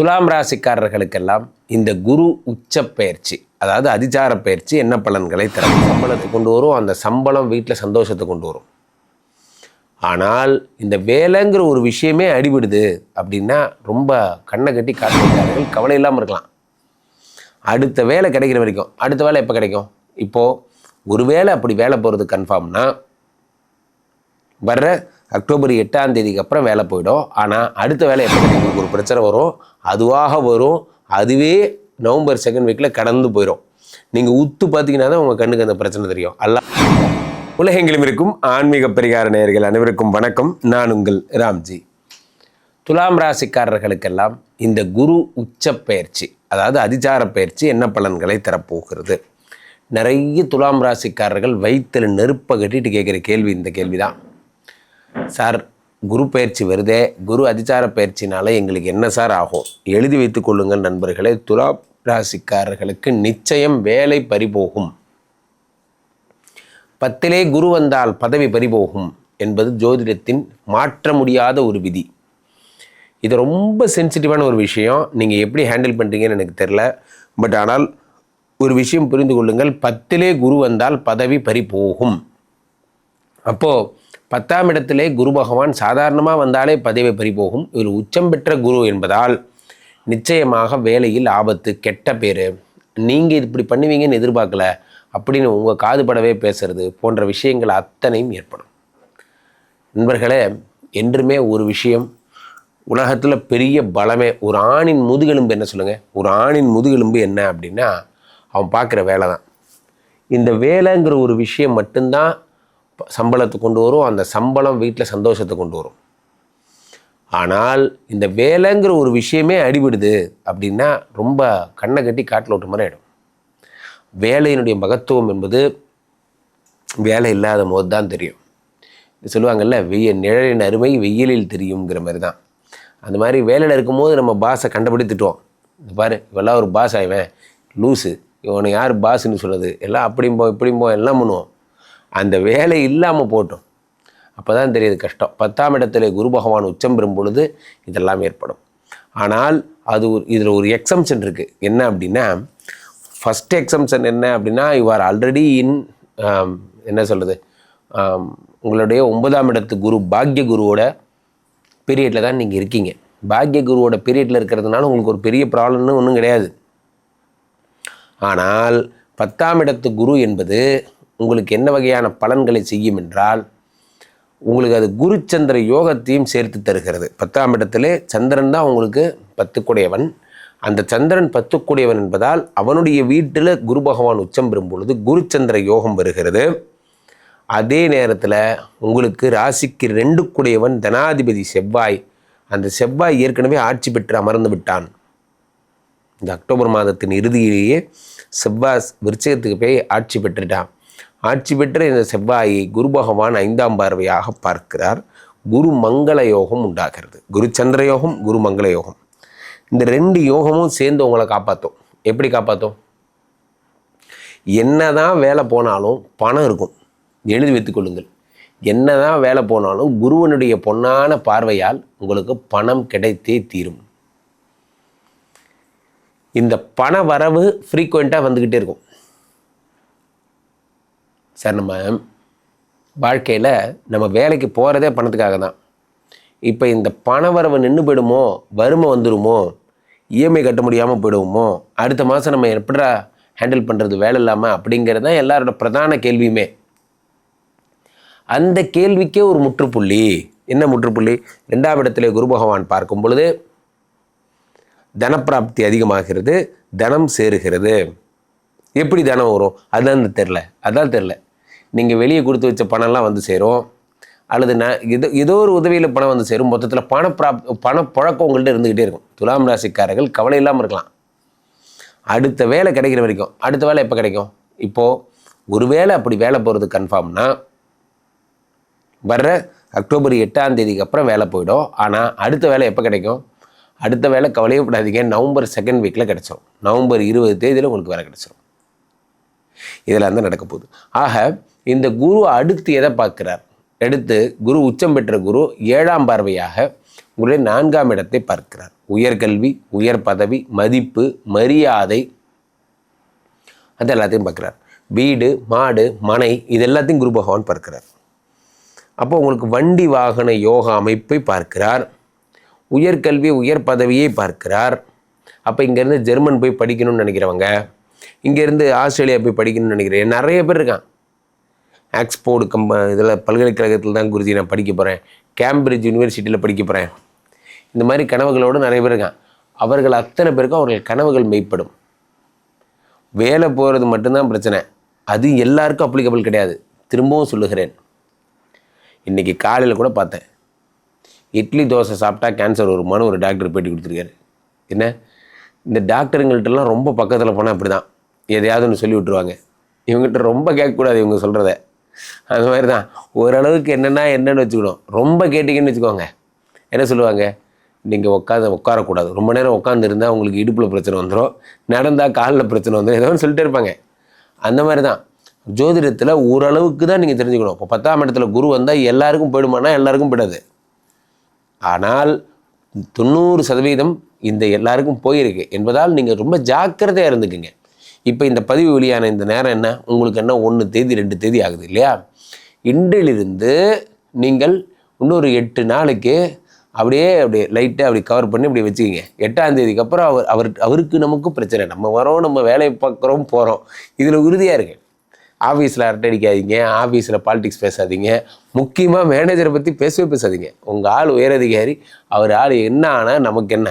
துலாம் ராசிக்காரர்களுக்கெல்லாம் இந்த குரு உச்ச பயிற்சி அதாவது அதிசார பயிற்சி என்ன பலன்களை தரும்? சம்பளத்தை கொண்டு வரும் அந்த சம்பளம் வீட்டில் சந்தோஷத்தை கொண்டு வரும். ஆனால் இந்த வேலைங்கிற ஒரு விஷயமே அடிபடுது அப்படின்னா ரொம்ப கண்ணை கட்டி காட்டுகிறார்கள் கவலை இல்லாமல் இருக்கலாம். அடுத்த வேலை கிடைக்கிற வரைக்கும் அடுத்த வேலை எப்போ கிடைக்கும்? இப்போது ஒரு வேளை அப்படி வேலை போகிறது கன்ஃபார்ம்னா வர்ற அக்டோபர் எட்டாம் தேதிக்கு அப்புறம் வேலை போயிடும். ஆனால் அடுத்த வேலை எப்போ உங்களுக்கு ஒரு பிரச்சனை வரும். அதுவாக வரும். அதுவே நவம்பர் செகண்ட் வீக்கில் கடந்து போயிடும் நீங்கள் உத்து பார்த்தீங்கன்னா தான் உங்கள் கண்ணுக்கு அந்த பிரச்சனை தெரியும். அல்ல உலகெங்கிலும் இருக்கும் ஆன்மீக பரிகார நேயர்கள் அனைவருக்கும் வணக்கம். நான் உங்கள் ராம்ஜி. துலாம் ராசிக்காரர்களுக்கெல்லாம் இந்த குரு உச்ச பயிற்சி அதாவது அதிசார பயிற்சி என்ன பலன்களை தரப்போகிறது? நிறைய துலாம் ராசிக்காரர்கள் வயிற்றில் நெருப்பை கட்டிட்டு கேட்குற கேள்வி இந்த கேள்வி தான் சார் குரு பயிற்சி வருதே. குரு அதிசார பயிற்சினால எங்களுக்கு என்ன சார் ஆகும்? எழுதி வைத்துக் கொள்ளுங்கள் நண்பர்களே. துலா ராசிக்காரர்களுக்கு நிச்சயம் வேலை பறிபோகும் பத்திலே குரு வந்தால் பதவி பறிபோகும் என்பது ஜோதிடத்தின் மாற்ற முடியாத ஒரு விதி. இது ரொம்ப சென்சிட்டிவான ஒரு விஷயம். நீங்கள் எப்படி ஹேண்டில் பண்ணுறீங்கன்னு எனக்கு தெரில பட் ஆனால் ஒரு விஷயம் புரிந்து கொள்ளுங்கள். பத்திலே குரு வந்தால் பதவி பறி போகும். அப்போது பத்தாம் இடத்திலே குரு பகவான் சாதாரணமாக வந்தாலே பதவி பறிபோகும் இவர் உச்சம் பெற்ற குரு என்பதால் நிச்சயமாக வேலையில் ஆபத்து கெட்ட பேர். நீங்கள் இப்படி பண்ணுவீங்கன்னு எதிர்பார்க்கல. அப்படின்னு உங்கள் காதுபடவே பேசுறது போன்ற விஷயங்கள் அத்தனையும் ஏற்படும். நண்பர்களே என்றுமே ஒரு விஷயம் உலகத்தில் பெரிய பலமே ஒரு ஆணின் முதுகெலும்பு என்ன சொல்லுங்கள் ஒரு ஆணின் முதுகெலும்பு என்ன அப்படின்னா அவன் பார்க்குற வேலை தான் இந்த வேலைங்கிற ஒரு விஷயம் மட்டும்தான் சம்பளத்தை கொண்டு வரும் அந்த சம்பளம் வீட்டில் சந்தோஷத்தை கொண்டு வரும். ஆனால் இந்த வேலைங்கிற ஒரு விஷயமே அடிபடுது அப்படின்னா ரொம்ப கண்ணை கட்டி காட்டில் விட்ட மாதிரி ஆகிடும் வேலையினுடைய மகத்துவம் என்பது வேலை இல்லாத போது தான் தெரியும். இது சொல்லுவாங்கல்ல வெய்ய நிழலின் அருமை வெயிலில் தெரியுங்கிற மாதிரி தான். அந்த மாதிரி வேலையில் இருக்கும்போது நம்ம பாஸை கண்டபடி திட்டுவோம் இந்த பாரு இவெல்லாம் ஒரு பாஸ் ஆயிவேன் லூஸு இவனை யார் பாஸ்ன்னு சொல்கிறது எல்லாம் அப்படிம்போம் போ இப்படியும் போ எல்லாம் பண்ணுவோம் அந்த வேலை இல்லாமல் போட்டோம். அப்போ தான் தெரியுது கஷ்டம். பத்தாம் இடத்துல குரு பகவான் உச்சம் பெறும் பொழுது இதெல்லாம் ஏற்படும். ஆனால் அது ஒரு இதில் ஒரு எக்ஸம்ஷன் இருக்குது என்ன அப்படின்னா ஃபஸ்ட் எக்ஸம்ஷன் என்ன அப்படின்னா யூ ஆர் ஆல்ரெடி இன் என்ன சொல்கிறது um, உங்களுடைய ஒன்பதாம் இடத்து குரு பாக்ய குருவோட பீரியடில் தான் நீங்கள் இருக்கீங்க. பாக்ய குருவோட பீரியடில் இருக்கிறதுனால உங்களுக்கு ஒரு பெரிய ப்ராப்ளம்னு ஒன்றும் கிடையாது. ஆனால் பத்தாம் இடத்து குரு என்பது உங்களுக்கு என்ன வகையான பலன்களை செய்யும் என்றால் உங்களுக்கு அது குரு சந்திர யோகத்தையும் சேர்த்து தருகிறது. பத்தாம் இடத்திலே சந்திரன் தான் உங்களுக்கு பத்துக்குடையவன். அந்த சந்திரன் பத்துக்குடையவன் என்பதால் அவனுடைய வீட்டில் குரு பகவான் உச்சம் பெறும் பொழுது குரு சந்திர யோகம் வருகிறது. அதே நேரத்தில் உங்களுக்கு ராசிக்கு ரெண்டு குடையவன் தனாதிபதி செவ்வாய். அந்த செவ்வாய் ஏற்கனவே ஆட்சி பெற்று அமர்ந்து விட்டான். இந்த அக்டோபர் மாதத்தின் இறுதியிலேயே செவ்வாய் விருச்சகத்துக்கு போய் ஆட்சி பெற்றுட்டான். ஆட்சி பெற்ற இந்த செவ்வாயை குரு பகவான் ஐந்தாம் பார்வையாக பார்க்கிறார். குரு மங்கள யோகம் உண்டாகிறது. குரு சந்திர யோகம் குரு மங்கள யோகம். இந்த ரெண்டு யோகமும் சேர்ந்து உங்களை காப்பாற்றும் எப்படி காப்பாற்றும் என்னதான் வேலை போனாலும் பணம் இருக்கும். எழுதி வைத்துக் கொள்ளுங்கள். என்னதான் வேலை போனாலும் குருவனுடைய பொன்னான பார்வையால் உங்களுக்கு பணம் கிடைத்தே தீரும். இந்த பண வரவு ஃப்ரீக்குவெண்ட்டாக வந்துக்கிட்டே இருக்கும். சார் நம்ம வாழ்க்கையில் நம்ம வேலைக்கு போகிறதே பணத்துக்காக தான். இப்போ இந்த பண வரவு நின்று போயிடுமோ வறுமை வந்துடுமோ இஎம்ஐ கட்ட முடியாமல் போயிடுவோமோ அடுத்த மாதம் நம்ம எப்படா ஹேண்டில் பண்ணுறது வேலை இல்லாமல் அப்படிங்கிறது தான் எல்லாரோட பிரதான கேள்வியுமே. அந்த கேள்விக்கே ஒரு முற்றுப்புள்ளி. என்ன முற்றுப்புள்ளி? ரெண்டாம் இடத்திலே குரு பகவான் பார்க்கும் பொழுது தனப்பிராப்தி அதிகமாகிறது தனம் சேருகிறது. எப்படி தனம் வரும்? அதான் தெரில. அதான் தெரில. நீங்கள் வெளியே கொடுத்து வச்ச பணம்லாம் வந்து சேரும். அல்லது நான் இது ஏதோ ஒரு உதவியில் பணம் வந்து சேரும். மொத்தத்தில் பண ப்ராப் பணப்பழக்கம் உங்கள்கிட்ட இருந்துக்கிட்டே இருக்கும். துலாம் ராசிக்காரர்கள் கவலை இல்லாமல் இருக்கலாம். அடுத்த வேலை கிடைக்கிற வரைக்கும். அடுத்த வேலை எப்போ கிடைக்கும்? இப்போது ஒரு வேளை அப்படி வேலை போகிறது கன்ஃபார்ம்னா வர்ற அக்டோபர் எட்டாம் தேதிக்கு அப்புறம் வேலை போயிடும். ஆனால் அடுத்த வேலை எப்போ கிடைக்கும்? அடுத்த வேலை கவலையே படாதீங்க. நவம்பர் செகண்ட் வீக்கில் கிடச்சிரும். நவம்பர் இருபது தேதியில் உங்களுக்கு வேலை கிடச்சிரும். இதெல்லாம் தான் நடக்க போகுது. ஆக இந்த குரு அடுத்து எதை பார்க்கிறார்? எடுத்து குரு உச்சம் பெற்ற குரு ஏழாம் பார்வையாக உங்களுடைய நான்காம் இடத்தை பார்க்கிறார். உயர்கல்வி உயர் பதவி மதிப்பு மரியாதை அது எல்லாத்தையும் பார்க்குறார். வீடு மாடு மனை இது எல்லாத்தையும் குரு பகவான் பார்க்கிறார். அப்போ உங்களுக்கு வண்டி வாகன யோகா அமைப்பை பார்க்கிறார். உயர்கல்வி உயர் பதவியை பார்க்கிறார். அப்போ இங்கேருந்து ஜெர்மன் போய் படிக்கணும்னு நினைக்கிறவங்க இங்கேருந்து ஆஸ்திரேலியா போய் படிக்கணும்னு நினைக்கிறேன் நிறைய பேர் இருக்கான் ஆக்ஸ்போர்டு கம்ப இதில் பல்கலைக்கழகத்தில் தான் குருஜி நான் படிக்க போகிறேன் கேம்பிரிட்ஜ் யூனிவர்சிட்டியில் படிக்க போகிறேன் இந்த மாதிரி கனவுகளோடு நிறைய பேர் இருக்கான் அவர்கள் அத்தனை பேருக்கும் அவர்கள் கனவுகள் மெய்ப்படும். வேலை போகிறது மட்டும்தான் பிரச்சனை. அது எல்லாருக்கும் அப்ளிகபிள் கிடையாது. திரும்பவும் சொல்லுகிறேன். இன்றைக்கி காலையில் கூட பார்த்தேன். இட்லி தோசை சாப்பிட்டா கேன்சர் வருமானு ஒரு டாக்டர் பேட்டி கொடுத்துருக்காரு. என்ன? இந்த டாக்டருங்கள்ட்டெல்லாம் ரொம்ப பக்கத்தில் போனால் அப்படி தான் எதையாவது ஒன்று சொல்லி விட்ருவாங்க இவங்ககிட்ட ரொம்ப கேட்கக்கூடாது இவங்க சொல்கிறத அது மாதிரி தான் ஓரளவுக்கு என்னென்னா என்னென்னு வச்சுக்கணும். ரொம்ப கேட்டிங்கன்னு வச்சுக்கோங்க. என்ன சொல்லுவாங்க? நீங்கள் உட்காந்து உட்காரக்கூடாது ரொம்ப நேரம் உட்காந்துருந்தால் உங்களுக்கு இடுப்பில் பிரச்சனை வந்துடும் நடந்தால் காலில் பிரச்சனை வந்துடும் ஏதோ ஒன்று சொல்லிட்டே இருப்பாங்க. அந்த மாதிரி தான் ஜோதிடத்தில் ஓரளவுக்கு தான் நீங்கள் தெரிஞ்சுக்கணும். இப்போ பத்தாம் இடத்துல குரு வந்தால் எல்லாருக்கும் போயிடுமானா எல்லாருக்கும் போயிடாது. ஆனால் தொண்ணூறு சதவீதம் இந்த எல்லாருக்கும் போயிருக்கு. என்பதால் நீங்கள் ரொம்ப ஜாக்கிரதையாக இருந்துக்குங்க. இப்போ இந்த பதிவு வெளியான இந்த நேரம் என்ன? உங்களுக்கு என்ன? ஒன்று தேதி ரெண்டு தேதி ஆகுது இல்லையா? இன்றிலிருந்து நீங்கள் இன்னொரு எட்டு நாளைக்கு அப்படியே அப்படியே லைட்டாக அப்படி கவர் பண்ணி அப்படி வச்சுக்கிங்க. எட்டாம் தேதிக்கு அப்புறம் அவர் அவர் அவருக்கு நமக்கும் பிரச்சனை. நம்ம வரோம் நம்ம வேலையை பார்க்குறோம் போகிறோம் இதில் உறுதியாக இருக்கு ஆஃபீஸில் அரட்டை அடிக்காதீங்க. ஆஃபீஸில் பாலிடிக்ஸ் பேசாதீங்க. முக்கியமாக மேனேஜரை பற்றி பேசவே பேசாதீங்க. உங்கள் ஆள் உயரதிகாரி அவர் ஆள் என்ன ஆனால் நமக்கு என்ன?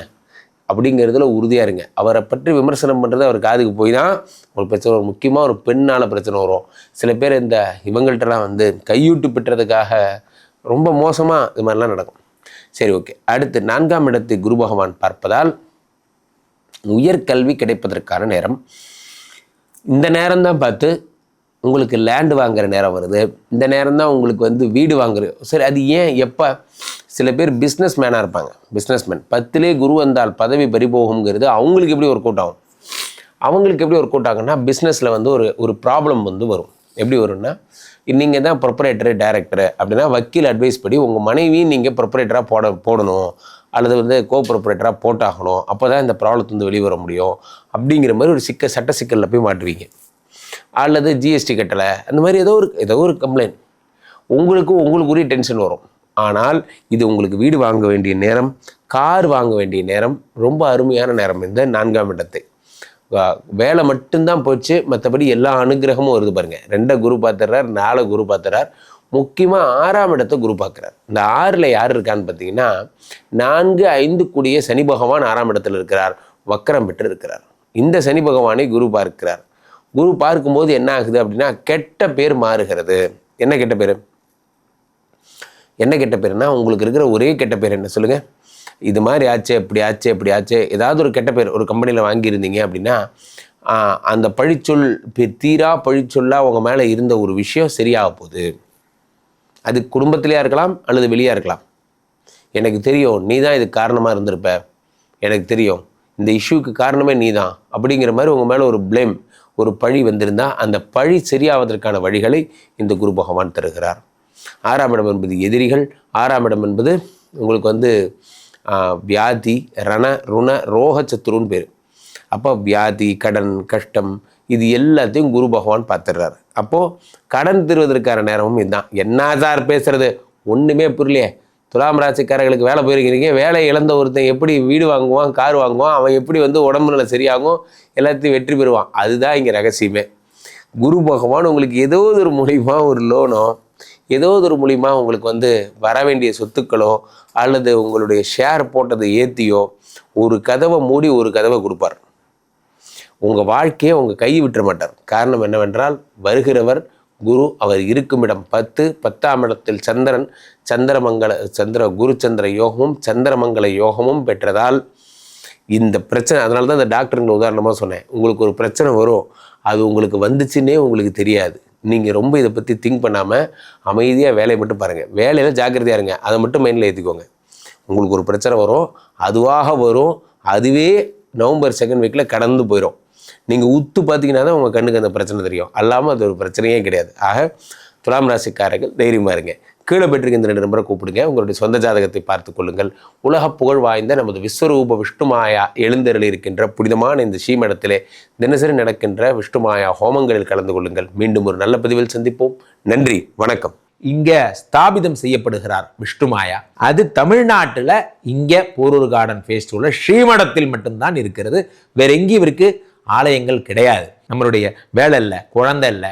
அப்படிங்கிறதுல உறுதியாக இருங்க. அவரை பற்றி விமர்சனம் பண்ணுறது அவர் காதுக்கு போய் தான் ஒரு பிரச்சனை வரும். முக்கியமாக ஒரு பெண்ணால் பிரச்சனை வரும். சில பேர் இந்த இவங்கள்ட்டலாம் வந்து கையூட்டு பெற்றதுக்காக ரொம்ப மோசமாக இது மாதிரிலாம் நடக்கும். சரி ஓகே. அடுத்து நான்காம் இடத்தை குரு பகவான் பார்ப்பதால் உயர்கல்வி கிடைப்பதற்கான நேரம். இந்த நேரம் தான் பார்த்து உங்களுக்கு லேண்டு வாங்குற நேரம் வருது. இந்த நேரம் தான் உங்களுக்கு வந்து வீடு வாங்குறது சரி அது ஏன் எப்போ சில பேர் பிஸ்னஸ் மேனாக இருப்பாங்க. பிஸ்னஸ் மேன் பத்திலே குரு வந்தால் பதவி பறிபோகுங்கிறது அவங்களுக்கு எப்படி ஒர்க் அவுட் ஆகும்? அவங்களுக்கு எப்படி ஒர்க் அவுட் ஆகும்னா பிஸ்னஸில் வந்து ஒரு ஒரு ப்ராப்ளம் வந்து வரும். எப்படி வரும்னா நீங்கள் தான் ப்ரொப்பரேட்டரு டேரக்டரு அப்படின்னா வக்கீல் அட்வைஸ் படி உங்கள் மனைவியும் நீங்கள் ப்ரொப்பரேட்டராக போட போடணும். அல்லது வந்து கோ ப்ரொப்பரேட்டராக போட்டாகணும். அப்போ தான் இந்த ப்ராப்ளத்துலேருந்து வெளியே வர முடியும். அப்படிங்கிற மாதிரி ஒரு சிக்க சட்ட சிக்கலில் போய் மாட்டுவீங்க. அல்லது ஜிஎஸ்டி கட்டலை. அந்த மாதிரி ஏதோ ஒரு ஏதோ ஒரு கம்ப்ளைண்ட் உங்களுக்கு உங்களுக்குரிய டென்ஷன் வரும். ஆனால் இது உங்களுக்கு வீடு வாங்க வேண்டிய நேரம் கார் வாங்க வேண்டிய நேரம் ரொம்ப அருமையான நேரம். இந்த நான்காம் இடத்தை. வேலை மட்டும்தான் போச்சு மற்றபடி எல்லா அனுகிரகமும் வருது பாருங்கள் ரெண்டை குரு பார்த்துறார் நாலு குரு பார்த்துறார். முக்கியமாக ஆறாம் இடத்தை குரு பார்க்குறார். இந்த ஆறில் யார் இருக்கான்னு பார்த்தீங்கன்னா நான்கு ஐந்து கூடிய சனி பகவான் ஆறாம் இடத்துல இருக்கிறார். வக்கரம் பெற்று இருக்கிறார் இந்த சனி பகவானை குரு பார்க்கிறார். குரு பார்க்கும்போது என்ன ஆகுது அப்படின்னா கெட்ட பேர் மாறுகிறது. என்ன கெட்ட பேர்? என்ன கெட்ட பேருனா உங்களுக்கு இருக்கிற ஒரே கெட்ட பேர் என்ன சொல்லுங்கள் இது மாதிரி ஆச்சு இப்படி ஆச்சு இப்படி ஆச்சு. ஏதாவது ஒரு கெட்ட பேர் ஒரு கம்பெனியில் வாங்கியிருந்தீங்க அப்படின்னா அந்த பழிச்சொல் தீரா பழிச்சொல்லாக உங்கள் மேலே இருந்த ஒரு விஷயம் சரியாக போகுது. அது குடும்பத்திலேயா இருக்கலாம் அல்லது வெளியாக இருக்கலாம். எனக்கு தெரியும் நீ தான் இதுக்கு காரணமாக இருந்திருப்ப. எனக்கு தெரியும் இந்த இஷ்யூக்கு காரணமே நீ தான். அப்படிங்கிற மாதிரி உங்கள் மேலே ஒரு ப்ளேம் ஒரு பழி வந்திருந்தால் அந்த பழி சரியாவதற்கான வழிகளை இந்த குரு பகவான் தருகிறார். ஆறாம் இடம் என்பது எதிரிகள். ஆறாம் இடம் என்பது உங்களுக்கு வந்து வியாதி ரண ருண ரோக சத்துருன்னு பேர். அப்போ வியாதி கடன் கஷ்டம் இது எல்லாத்தையும் குரு பகவான் பார்த்துடுறாரு. அப்போது கடன் திருவதற்கான நேரமும் இதுதான். என்ன சார் பேசுகிறது ஒன்றுமே புரியலையே. துலாம் ராசிக்காரர்களுக்கு வேலை போயிருக்கிறீங்க. வேலை இழந்த ஒருத்தன் எப்படி வீடு வாங்குவான் கார் வாங்குவான் அவன் எப்படி வந்து உடம்பு நிலை சரியாகும் எல்லாத்தையும் வெற்றி பெறுவான். அதுதான் இங்கே ரகசியமே. குரு பகவான் உங்களுக்கு ஏதோ ஒரு மூலியமாக ஒரு லோனோ ஏதோ ஒரு மூலியமாக உங்களுக்கு வந்து வர வேண்டிய சொத்துக்களோ அல்லது உங்களுடைய ஷேர் போட்டதை ஏற்றியோ ஒரு கதவை மூடி ஒரு கதவை கொடுப்பார். உங்கள் வாழ்க்கையை உங்கள் கை விட்டுற மாட்டார். காரணம் என்னவென்றால் வருகிறவர் குரு அவர் இருக்கும் இடம் பத்து பத்தாம் இடத்தில் சந்திரன் சந்திரமங்கல சந்திர குரு சந்திர யோகமும் சந்திரமங்கல யோகமும் பெற்றதால் இந்த பிரச்சனை அதனால தான் இந்த டாக்டருங்களை உதாரணமாக சொன்னேன். உங்களுக்கு ஒரு பிரச்சனை வரும். அது உங்களுக்கு வந்துச்சுன்னே உங்களுக்கு தெரியாது. நீங்கள் ரொம்ப இதை பற்றி திங்க் பண்ணாமல் அமைதியாக வேலையை மட்டும் பாருங்கள் வேலையில் ஜாக்கிரதையாக இருங்க. அதை மட்டும் மைண்டில் ஏற்றிக்கோங்க உங்களுக்கு ஒரு பிரச்சனை வரும் அதுவாக வரும் அதுவே நவம்பர் செகண்ட் வீக்கில் கடந்து போயிடும் நீங்கள் உத்து பார்த்தீங்கன்னா தான் உங்கள் கண்ணுக்கு அந்த பிரச்சனை தெரியும். அல்லாமல் அது ஒரு பிரச்சனையே கிடையாது. ஆக துலாம் ராசிக்காரர்கள் தைரியமாக இருங்க. கீழே பெற்றிருக்கின்ற இந்த நம்பரை கூப்பிடுங்க. உங்களுடைய சொந்த ஜாதகத்தை பார்த்து கொள்ளுங்கள். உலக புகழ் வாய்ந்த நமது விஸ்வரூப விஷ்ணுமாயா எழுந்தருளி இருக்கின்ற புனிதமான இந்த ஸ்ரீமடத்திலே தினசரி நடக்கின்ற விஷ்ணுமாயா ஹோமங்களில் கலந்து கொள்ளுங்கள். மீண்டும் ஒரு நல்ல பதிவில் சந்திப்போம். நன்றி வணக்கம். இங்கே ஸ்தாபிதம் செய்யப்படுகிறார் விஷ்ணுமாயா அது தமிழ்நாட்டில் இங்கே போரூர் கார்டன் ஃபேஸ்டிவலில் ஸ்ரீமடத்தில் மட்டும்தான் இருக்கிறது. வேற எங்கேயும் இவருக்கு ஆலயங்கள் கிடையாது. நம்மளுடைய வேலை இல்லை குழந்தை இல்லை